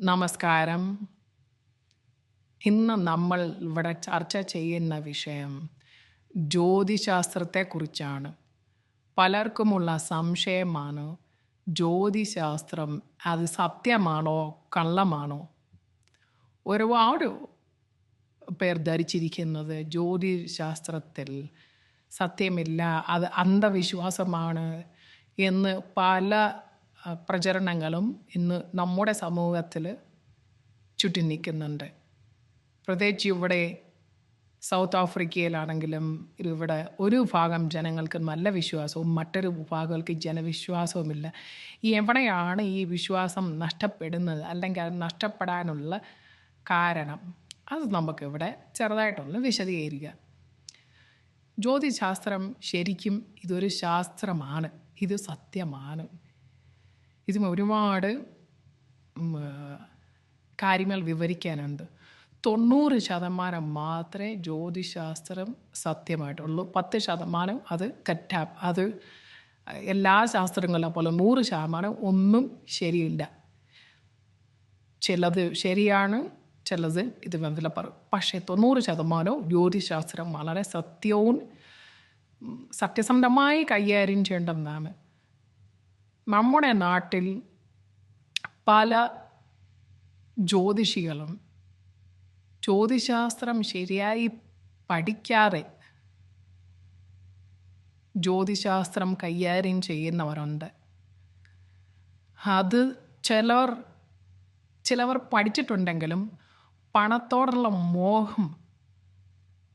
നമസ്കാരം. ഇന്ന് നമ്മൾ ഇവിടെ ചർച്ച ചെയ്യുന്ന വിഷയം ജ്യോതിശാസ്ത്രത്തെക്കുറിച്ചാണ്. പലർക്കുമുള്ള സംശയമാണ്? ജ്യോതിശാസ്ത്രം അത് സത്യമാണോ? കള്ളമാണോ? ഒരുപാട് പേർ ധരിച്ചിരിക്കുന്നത് ജ്യോതിശാസ്ത്രത്തിൽ. സത്യമില്ല അത് അന്ധവിശ്വാസമാണ് എന്ന് പല പ്രചരണങ്ങളും ഇന്ന് നമ്മുടെ സമൂഹത്തിൽ ചുറ്റി നിൽക്കുന്നുണ്ട് പ്രത്യേകിച്ച് ഇവിടെ സൗത്ത് ആഫ്രിക്കയിലാണെങ്കിലും ഇവിടെ ഒരു ഭാഗം ജനങ്ങൾക്ക് നല്ല വിശ്വാസവും മറ്റൊരു ഭാഗങ്ങൾക്ക് ജനവിശ്വാസവുമില്ല. ഈ എവിടെയാണ് ഈ വിശ്വാസം നഷ്ടപ്പെടുന്നത് അല്ലെങ്കിൽ അത് നഷ്ടപ്പെടാനുള്ള കാരണം? അത് നമുക്കിവിടെ ചെറുതായിട്ടൊന്ന് വിശദീകരിക്കാം. ജ്യോതിശാസ്ത്രം ശരിക്കും ഇതൊരു ശാസ്ത്രമാണ്. ഇത് സത്യമാണ്. ഇതിന് ഒരുപാട് കാര്യങ്ങൾ വിവരിക്കാനുണ്ട്. തൊണ്ണൂറ് ശതമാനം മാത്രമേ ജ്യോതിശാസ്ത്രം സത്യമായിട്ടുള്ളൂ. പത്ത് ശതമാനം അത് കറ്റാ അത് എല്ലാ ശാസ്ത്രങ്ങളെ പോലെ നൂറ് ശതമാനം ഒന്നും ശരിയില്ല. ചിലത് ശരിയാണ് ചിലത് ഇത് വന്നില്ല പറ. പക്ഷേ തൊണ്ണൂറ് ശതമാനവും ജ്യോതിശാസ്ത്രം വളരെ സത്യവും സത്യസന്ധമായി കൈകാര്യം ചെയ്യേണ്ടതാണ്. നമ്മുടെ നാട്ടിൽ പല ജ്യോതിഷികളും ജ്യോതിശാസ്ത്രം ശരിയായി പഠിക്കാതെ ജ്യോതിശാസ്ത്രം കൈകാര്യം ചെയ്യുന്നവരുണ്ട്. അത് ചിലർ ചിലവർ പഠിച്ചിട്ടുണ്ടെങ്കിലും പണത്തോടുള്ള മോഹം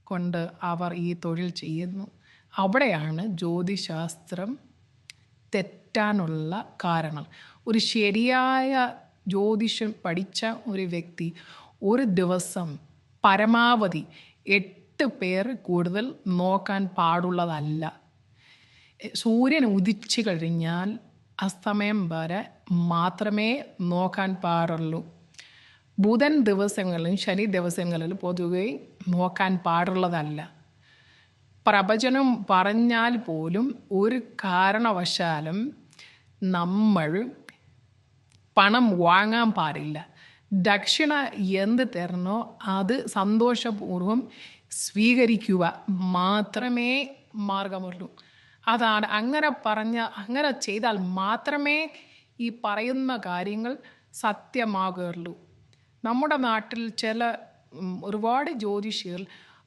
കൊണ്ട് അവർ ഈ തൊഴിൽ ചെയ്യുന്നു. അവിടെയാണ് ജ്യോതിശാസ്ത്രം തെറ്റാനുള്ള കാരണം ഒരു ശരിയായ ജ്യോതിഷം പഠിച്ച ഒരു വ്യക്തി ഒരു ദിവസം പരമാവധി എട്ട് പേർ കൂടുതൽ നോക്കാൻ പാടുള്ളതല്ല. സൂര്യൻ ഉദിച്ചു കഴിഞ്ഞാൽ അസ്തമയം വരെ മാത്രമേ നോക്കാൻ പാടുള്ളൂ. ബുധൻ ദിവസങ്ങളിലും ശനി ദിവസങ്ങളിലും പൊതുവെ നോക്കാൻ പാടുള്ളതല്ല. പ്രവചനം പറഞ്ഞാൽ പോലും ഒരു കാരണവശാലും നമ്മൾ പണം വാങ്ങാൻ പാടില്ല. ദക്ഷിണ എന്ത് തരണോ അത് സന്തോഷപൂർവം സ്വീകരിക്കുക മാത്രമേ മാർഗമുള്ളൂ. അതാണ് അങ്ങനെ പറഞ്ഞ അങ്ങനെ ചെയ്താൽ മാത്രമേ ഈ പറയുന്ന കാര്യങ്ങൾ സത്യമാകുള്ളൂ. നമ്മുടെ നാട്ടിൽ ചില ഒരുപാട് ജ്യോതിഷികൾ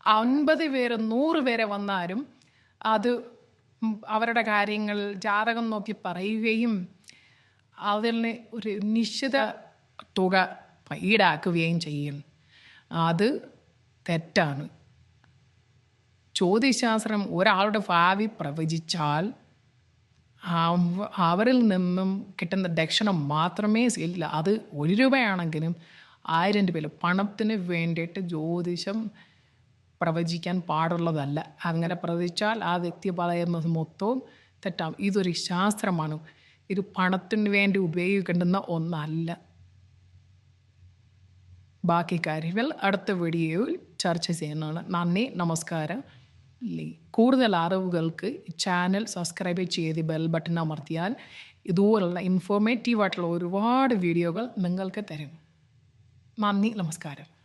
അൻപത് പേര് നൂറ് പേരെ വന്നാലും അത് അവരുടെ കാര്യങ്ങൾ ജാതകം നോക്കി പറയുകയും അതിന് ഒരു നിശ്ചിത തുക ഈടാക്കുകയും ചെയ്യും. അത് തെറ്റാണ്. ജ്യോതിശാസ്ത്രം ഒരാളുടെ ഭാവി പ്രവചിച്ചാൽ അവ- അവരിൽ നിന്നും കിട്ടുന്ന ദക്ഷിണം മാത്രമേ ഇല്ല അത് ഒരു രൂപയാണെങ്കിലും ആയിരം രൂപയിൽ പണത്തിന് വേണ്ടിയിട്ട് ജ്യോതിഷം പ്രവചിക്കാൻ പാടുള്ളതല്ല. അങ്ങനെ പ്രവചിച്ചാൽ ആ വ്യക്തി പറയുന്നത് മൊത്തവും തെറ്റാം ഇതൊരു ശാസ്ത്രമാണ്. ഇത് പണത്തിന് വേണ്ടി ഉപയോഗിക്കേണ്ടുന്ന ഒന്നല്ല. ബാക്കി കാര്യങ്ങൾ അടുത്ത വീഡിയോയിൽ ചർച്ച ചെയ്യുന്നതാണ്. നന്ദി നമസ്കാരം. കൂടുതൽ അറിവുകൾക്ക് ചാനൽ സബ്സ്ക്രൈബ് ചെയ്ത് ബെൽ ബട്ടൺ അമർത്തിയാൽ ഇതുപോലുള്ള ഇൻഫോർമേറ്റീവ് ആയിട്ടുള്ള ഒരുപാട് വീഡിയോകൾ നിങ്ങൾക്ക് തരും. നന്ദി നമസ്കാരം.